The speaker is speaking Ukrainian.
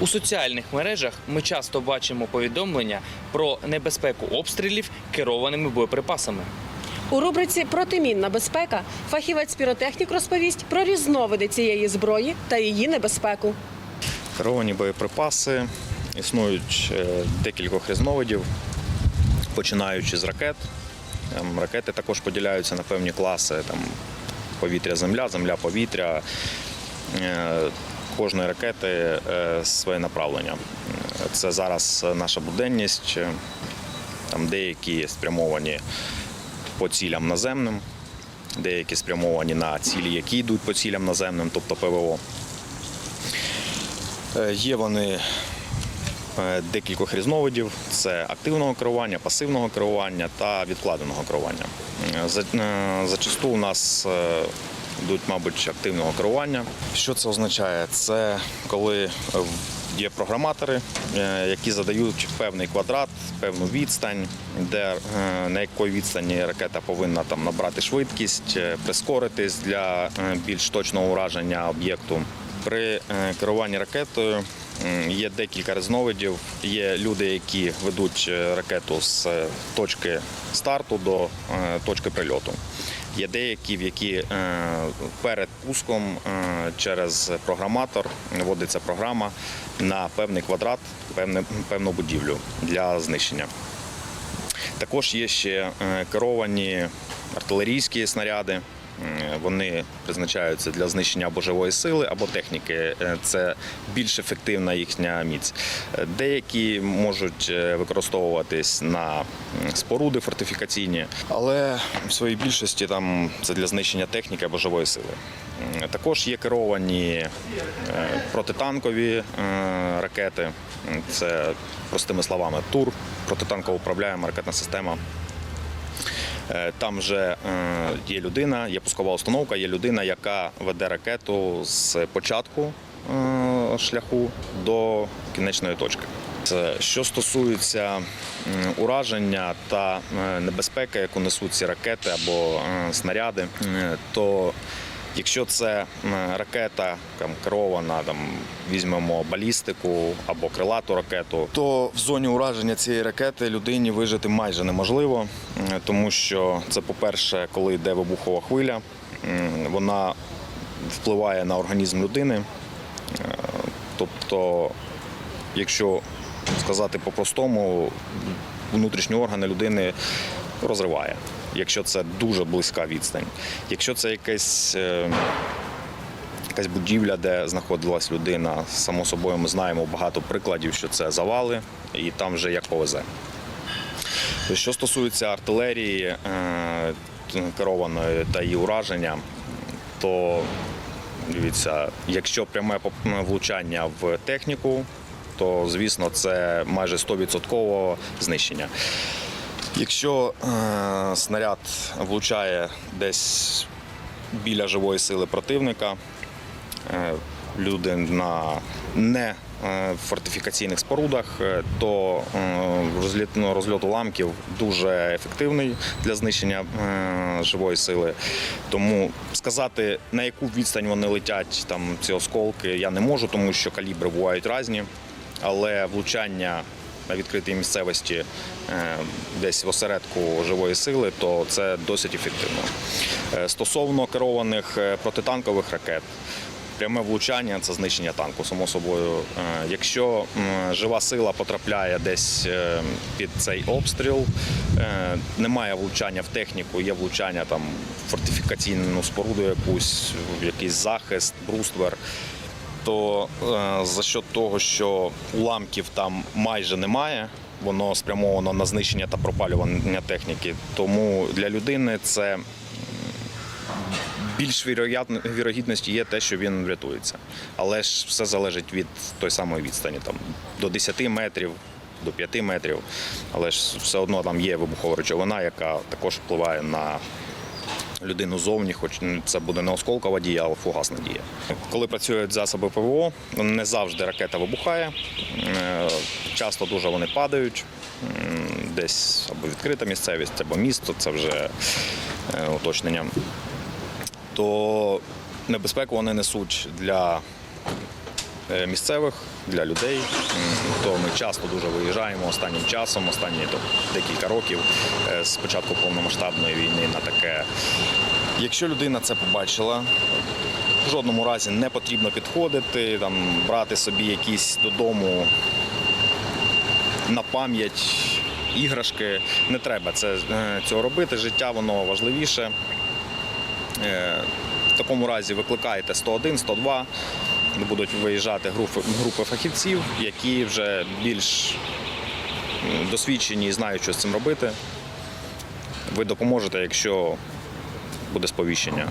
У соціальних мережах ми часто бачимо повідомлення про небезпеку обстрілів керованими боєприпасами. У рубриці Протимінна безпека фахівець піротехнік розповість про різновиди цієї зброї та її небезпеку. Керовані боєприпаси існують е, декількох різновидів, починаючи з ракет. Ракети також поділяються на певні класи там, повітря-земля, земля-повітря. Е, Кожної ракети е, своє направлення. Це зараз наша буденність. Там деякі спрямовані по цілям наземним, деякі спрямовані на цілі, які йдуть по цілям наземним, тобто ПВО. Е, Є вони е, декількох різновидів: це активного керування, пасивного керування та відкладеного керування. За- Зачасту у нас йдуть, мабуть, активного керування. Що це означає? Це коли є програматори, е, які задають певний квадрат, певну відстань, де е, на якій відстані ракета повинна там набрати швидкість, е, прискоритись для більш точного ураження об'єкту. При керуванні ракетою є декілька різновидів. Є люди, які ведуть ракету з точки старту до точки прильоту. Є деякі, в які е, перед пуском е, через програматор вводиться програма на певний квадрат, певну будівлю для знищення. Також є ще е, керовані артилерійські снаряди. М, Вони призначаються для знищення або живої сили, або техніки. Е, Це більш ефективна їхня міць. Е, Деякі можуть е, використовуватись на споруди фортифікаційні, але в своїй більшості там це для знищення техніки або живої сили. Також є керовані е, протитанкові е, ракети. Це простими словами ТУР, протитанково управляємо ракетна система. Е, Там вже е, є людина, є пускова установка, є людина, яка веде ракету з початку е, шляху до кінечної точки. Що стосується ураження та небезпеки, яку несуть ці ракети або снаряди, то Якщо це ракета там, керована, там, візьмемо балістику або крилату ракету, то в зоні ураження цієї ракети людині вижити майже неможливо, тому що це, по-перше, коли йде вибухова хвиля, вона впливає на організм людини. Е, Тобто, якщо сказати по-простому, внутрішні органи людини розриває, якщо це дуже близька відстань. Якщо це якесь. е, Якась будівля, де знаходилась людина, само собою ми знаємо багато прикладів, що це завали, і там вже як повезе. Що стосується артилерії е, керованої та її ураження, то дивіться, якщо пряме влучання в техніку, то звісно це майже 100% знищення. Якщо е, снаряд влучає десь біля живої сили противника, е, люди на не е, фортифікаційних спорудах, е, то е, розліт, ну, розльот уламків дуже ефективний для знищення живої сили. Тому сказати, на яку відстань вони летять там ці осколки, я не можу, тому що калібри бувають різні, але влучання на відкритій місцевості е, десь в осередку живої сили, то це досить ефективно. Е, Стосовно керованих е, протитанкових ракет, пряме влучання це знищення танку, само собою. Якщо жива сила потрапляє десь під цей обстріл, немає влучання в техніку, є влучання там в фортифікаційну споруду якусь, в якийсь захист, бруствер то е, за счет того, що уламків там майже немає, воно спрямовано на знищення та пропалювання техніки. Тому для людини це більш вірогідності є те, що він врятується. Але ж все залежить від той самої відстані, там до 10 метрів. До 5 метрів, але ж все одно там є вибухова речовина, яка також впливає на людину зовні, хоч це буде не осколкова дія, а фугасна дія. Коли працюють засоби ПВО, не завжди ракета вибухає. Е, Часто дуже вони падають. Десь або відкрита місцевість, або місто, це вже е, уточнення. То небезпеку вони несуть для е, місцевих, для людей. То ми часто дуже виїжджаємо останнім часом, останні декілька років з початку повномасштабної війни на таке. Якщо людина це побачила, в жодному разі не потрібно підходити, там, брати собі якісь додому на пам'ять іграшки. Не треба це, е, цього робити. Життя воно важливіше. Е, В такому разі викликаєте 101, 102, будуть виїжджати групи, групи фахівців, які вже більш досвідчені і знають, що з цим робити. Ви допоможете, якщо буде сповіщення.